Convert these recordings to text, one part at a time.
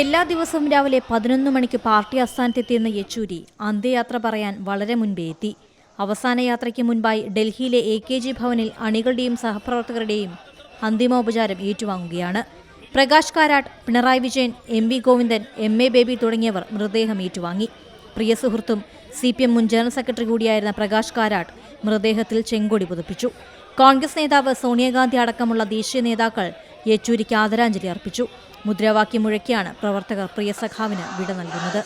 എല്ലാ ദിവസവും രാവിലെ പതിനൊന്ന് മണിക്ക് പാർട്ടി ആസ്ഥാനത്തെത്തിയെന്ന യെച്ചൂരി അന്ത്യയാത്ര പറയാൻ വളരെ മുൻപേ എത്തി. അവസാന യാത്രയ്ക്ക് മുൻപായി ഡൽഹിയിലെ എ കെ ജി ഭവനിൽ അണികളുടെയും സഹപ്രവർത്തകരുടെയും അന്തിമോപചാരം ഏറ്റുവാങ്ങുകയാണ്. Prakash Karat Pinarayi Vijayan M V Govindan M A Baby തുടങ്ങിയവർ മൃതദേഹം ഏറ്റുവാങ്ങി. പ്രിയ സുഹൃത്തും സി പി എം മുൻ ജനറൽ സെക്രട്ടറി കൂടിയായിരുന്ന പ്രകാശ് കാരാട്ട് മൃതദേഹത്തിൽ ചെങ്കൊടി പുതുപ്പിച്ചു. കോൺഗ്രസ് നേതാവ് സോണിയാഗാന്ധി അടക്കമുള്ള ദേശീയ നേതാക്കൾ യെച്ചൂരിക്ക് ആദരാഞ്ജലി അർപ്പിച്ചു. മുദ്രാവാക്യം മുഴക്കിയാണ് പ്രവർത്തകർ പ്രിയസഖാവിന് വിട നൽകുന്നത്.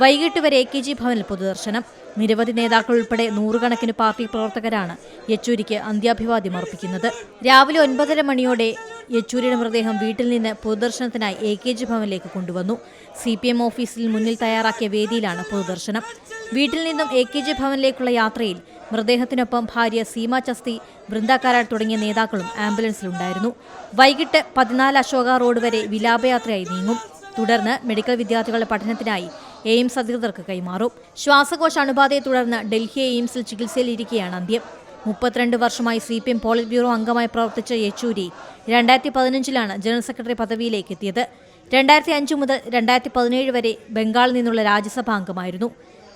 വൈകിട്ട് വരെ എ കെ ജി ഭവനിൽ പൊതുദർശനം. നിരവധി നേതാക്കൾ ഉൾപ്പെടെ നൂറുകണക്കിന് പാർട്ടി പ്രവർത്തകരാണ് യെച്ചൂരിക്ക് അന്ത്യാഭിവാദ്യം അർപ്പിക്കുന്നത്. രാവിലെ ഒൻപതര മണിയോടെ യെച്ചൂരിയുടെ മൃതദേഹം വീട്ടിൽ നിന്ന് പൊതുദർശനത്തിനായി എ കെ ജി ഭവനിലേക്ക് കൊണ്ടുവന്നു. സി പി എം ഓഫീസിൽ മുന്നിൽ തയ്യാറാക്കിയ വേദിയിലാണ് പൊതുദർശനം. വീട്ടിൽ നിന്നും എ കെ ജി ഭവനിലേക്കുള്ള യാത്രയിൽ മൃതദേഹത്തിനൊപ്പം ഭാര്യ സീമ ചസ്തി വൃന്ദാക്കാരാട് തുടങ്ങിയ നേതാക്കളും ആംബുലൻസിലുണ്ടായിരുന്നു. വൈകിട്ട് പതിനാല് അശോക റോഡ് വരെ വിലാപയാത്രയായി നീങ്ങും. തുടർന്ന് മെഡിക്കൽ വിദ്യാർത്ഥികളുടെ പഠനത്തിനായി എയിംസ് അധികൃതർക്ക് കൈമാറും. ശ്വാസകോശ അണുബാധയെ തുടർന്ന് ഡൽഹി എയിംസിൽ ചികിത്സയിലിരിക്കുകയാണ് അന്ത്യം. മുപ്പത്തിരണ്ട് വർഷമായി C P M polit bureau അംഗമായി പ്രവർത്തിച്ച യെച്ചൂരി രണ്ടായിരത്തി പതിനഞ്ചിലാണ് ജനറൽ സെക്രട്ടറി പദവിയിലേക്ക് എത്തിയത്. രണ്ടായിരത്തി അഞ്ച് മുതൽ രണ്ടായിരത്തി പതിനേഴ് വരെ ബംഗാളിൽ നിന്നുള്ള രാജ്യസഭാ അംഗമായിരുന്നു.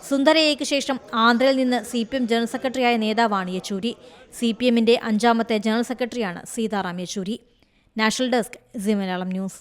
സുന്ദരയ്യയ്ക്ക് ശേഷം ആന്ധ്രയിൽ നിന്ന് സി പി എം ജനറൽ സെക്രട്ടറിയായ നേതാവാണ് യെച്ചൂരി. സി പി എമ്മിന്റെ അഞ്ചാമത്തെ ജനറൽ സെക്രട്ടറിയാണ് Sitaram Yechury. National desk Zee Malayalam news.